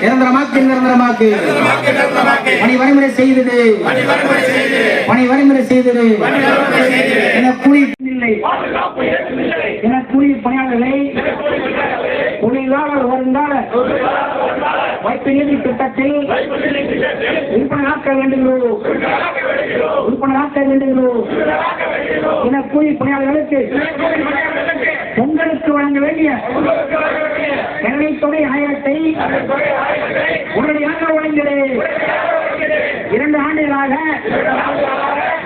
நிரந்தரமாக்கு நிரந்தரமாக்கு. பணி வரைமுறை செய்தது. பணி வரைமுறை செய்தது என கூலி இல்லை என கூலி பணியாளர்களை தொழிலாளர் வருங்கால வைப்பிலின் திட்டத்தில் விற்பனையாக்க வேண்டுகிறோம். விற்பனையாக்க வேண்டுகிறோம். என கூலி பணியாளர்களுக்கு உங்களுக்கு வழங்க வேண்டிய வேலை தொகை ஆயிரத்தை உடனடியாக வழங்கிடு இரண்டு ஆண்டுகளாக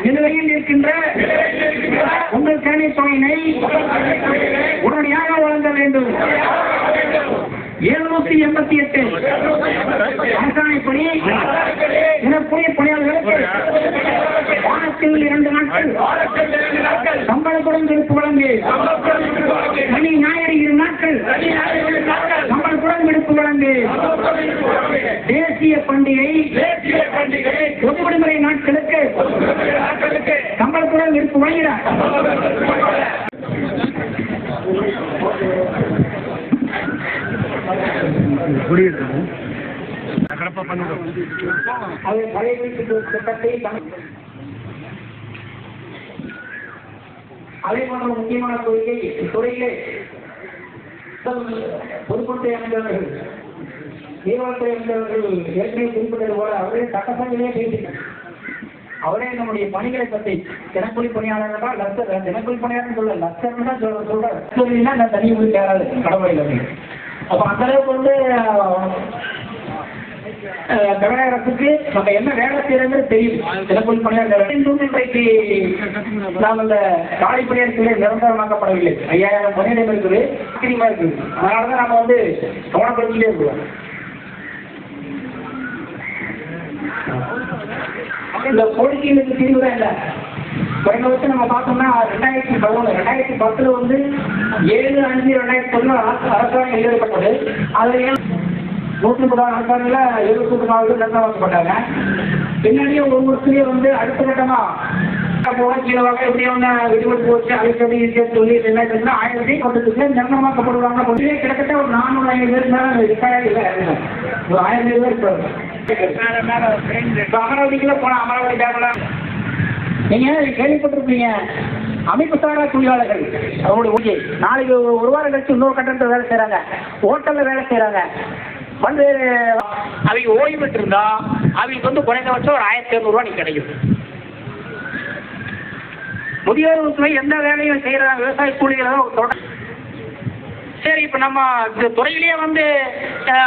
நிலுவையில் இருக்கின்ற உங்கள் கேள்வி தொகையினை உடனடியாக வழங்க வேண்டும். எழுநூத்தி எண்பத்தி எட்டு. அரசாணைப்படி தினப்புரிய பணியாளர்களுக்கு வாரத்தில் இரண்டு நாட்கள் சம்பளத்துடன் விடுப்பு வழங்கு. சனி ஞாயிறு இரு நாட்கள் சம்பளத்துடன் விடுப்பு வழங்கு. தேசிய பண்டிகை பொது விடுமுறை நாட்களுக்கு சம்பளத்துடன் விடுப்பு வழங்கினார் தலைவீட்டு திட்டத்தை தமிழ் அதே போன்ற முக்கியமான கோரிக்கை துறையிலே பொதுப்பொறுப்பை அமைந்தவர்கள் நீர்வளத்துறை அமைந்தவர்கள் ஏற்கனவே குறிப்பிட்டது போல அவரே சட்டசபையிலே பேசினார். அவரே நம்முடைய பணிகளை பற்றி தினக்கூலி பணியாளர் என்றால் லட்சர் தினக்கூலி பணியாளர் சொல்ல லட்சம் தான் சொல்ற சொல்ற லட்சம்னா நான் தனி ஊர் தேராது கடவுளில் அப்ப அந்த அளவுக்கு வந்து அஹ், நம்ம என்ன வேலை செய்யறது தெரியும் தினக்கூலி பணியாளர் இன்றைக்கு நாம் இந்த காலை பணியாளர்களே நிரந்தரமாக்கப்படவில்லை. ஐயாயிரம் பணியிடம் இருக்குது அதிகமா இருக்குது. அதனாலதான் நம்ம வந்து கவனப்படுத்திலே இருக்கிறோம். இந்த கோரிக்கைகளுக்கு தீர்வு தான் இல்லை. குறைந்தபட்சம் நம்ம பார்த்தோம்னா ரெண்டாயிரத்தி பதினொன்று ரெண்டாயிரத்தி பத்துல வந்து ஏழு அஞ்சு ரெண்டாயிரத்தி பதினொன்று அரசாங்கம் எழுதப்பட்டது. அதுல நூற்றி முப்பதாம் அரசாங்கில் எழுபத்தி நாலு நிர்ணயிக்கப்பட்டாங்க பின்னாடியே ஒரு வருஷத்துலேயே வந்து அடுத்த கட்டமா போக கீழே வாங்க எப்படியும் ஒன்று விடுபட்டு போச்சு அழைக்கடி இருக்கேன்னு சொல்லி ரெண்டாயிரத்தி ஆயிரத்தி பத்துக்கு நிர்ணயமாக்கப்படுவாங்க கொஞ்சம் கிட்டத்தட்ட ஒரு நானூறு ஐநூறு பேர் மேலே ரிட்டையர் இல்லை ஒரு ஆயிரம் பேர் இருப்பாங்க. அமராவதிக்குள்ள போன அமராவதி டேம்ல நீங்க கேள்விப்பட்டிருப்பீங்க? அமைப்பு சாரா தொழிலாளர்கள். அவங்களுடைய ஓகே. நாளைக்கு ஒரு வாரம் கழிச்சு இன்னொரு கட்டணத்தில் வேலை செய்யறாங்க ஹோட்டல்ல வேலை செய்யறாங்க வந்து அவங்க ஓய்வு பெற்று இருந்தா அவங்களுக்கு வந்து குறைந்தபட்சம் ஒரு ஆயிரத்தி இரநூறுவா நீ கிடைக்கும். முதியோர் துறை எந்த வேலையும் செய்யறாங்க விவசாய கூலிகளை தொடர் சரி இப்போ நம்ம இந்த துறையிலேயே வந்து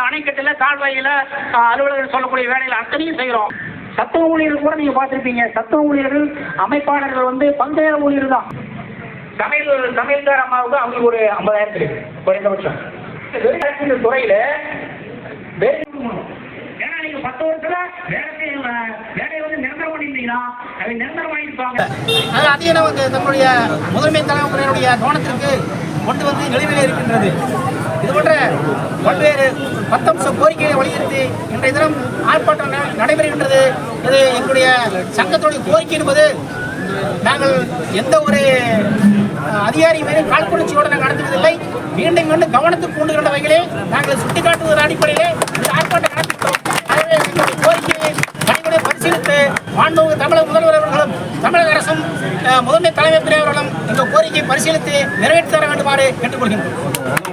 அணைக்கட்டில் அணைக்கட்டுல கால்வாயில அலுவலர்கள் சொல்லக்கூடிய வேலைகள் அத்தனையும் செய்கிறோம் சத்துவ ஊழியர்கள் கூட நீங்க பார்த்திருப்பீங்க. சத்துவ ஊழியர்கள் அமைப்பாளர்கள் வந்து பந்தய ஊழியர் தான். சமையல் சமையல்கார அம்மாவுக்கு அவங்களுக்கு ஒரு ஐம்பதாயிரம் இருக்கு குறைந்தபட்சம். இந்த துறையில ஏன்னா நீங்க பத்து வருஷத்துல வேலை வேலையை வந்து நிரந்தரம் பண்ணிருந்தீங்கன்னா அதை நிரந்தரம் வாங்கியிருப்பாங்க. அது அதையும் நமக்கு நம்முடைய முதன்மை தலைவர்களுடைய கவனத்திற்கு கொண்டு வந்து நிலுவையில் இருக்கின்றது. இது போன்ற பல்வேறு பத்தம்ச கோரிக்கையை வலியுறுத்தி இன்றைய தினம் ஆர்ப்பாட்டம் ந- நடைபெறுகின்றது. இது எங்களுடைய சங்கத்துடைய கோரிக்கை என்பது நாங்கள் எந்த ஒரு அதிகாரி மீது காழ்ப்புணர்ச்சியோடு நாங்கள் நடத்துவதில்லை. மீண்டும் மீண்டும் கவனத்துக்கு கொண்டு கொண்ட வகையிலே நாங்கள் சுட்டிக்காட்டுவதன் அடிப்படையிலே இந்த ஆர்ப்பாட்டம் நடத்துகிறோம் ஆகவே எங்களுடைய கோரிக்கையை பரிசீலித்து மாண்புமிகு தமிழக முதல்வர் அவர்களும் தமிழக அரசும் முதன்மை தலைமை அவர்களும் இந்த கோரிக்கையை பரிசீலித்து நிறைவேற்றி தர வேண்டுமாறு கேட்டுக்கொள்கின்றோம்.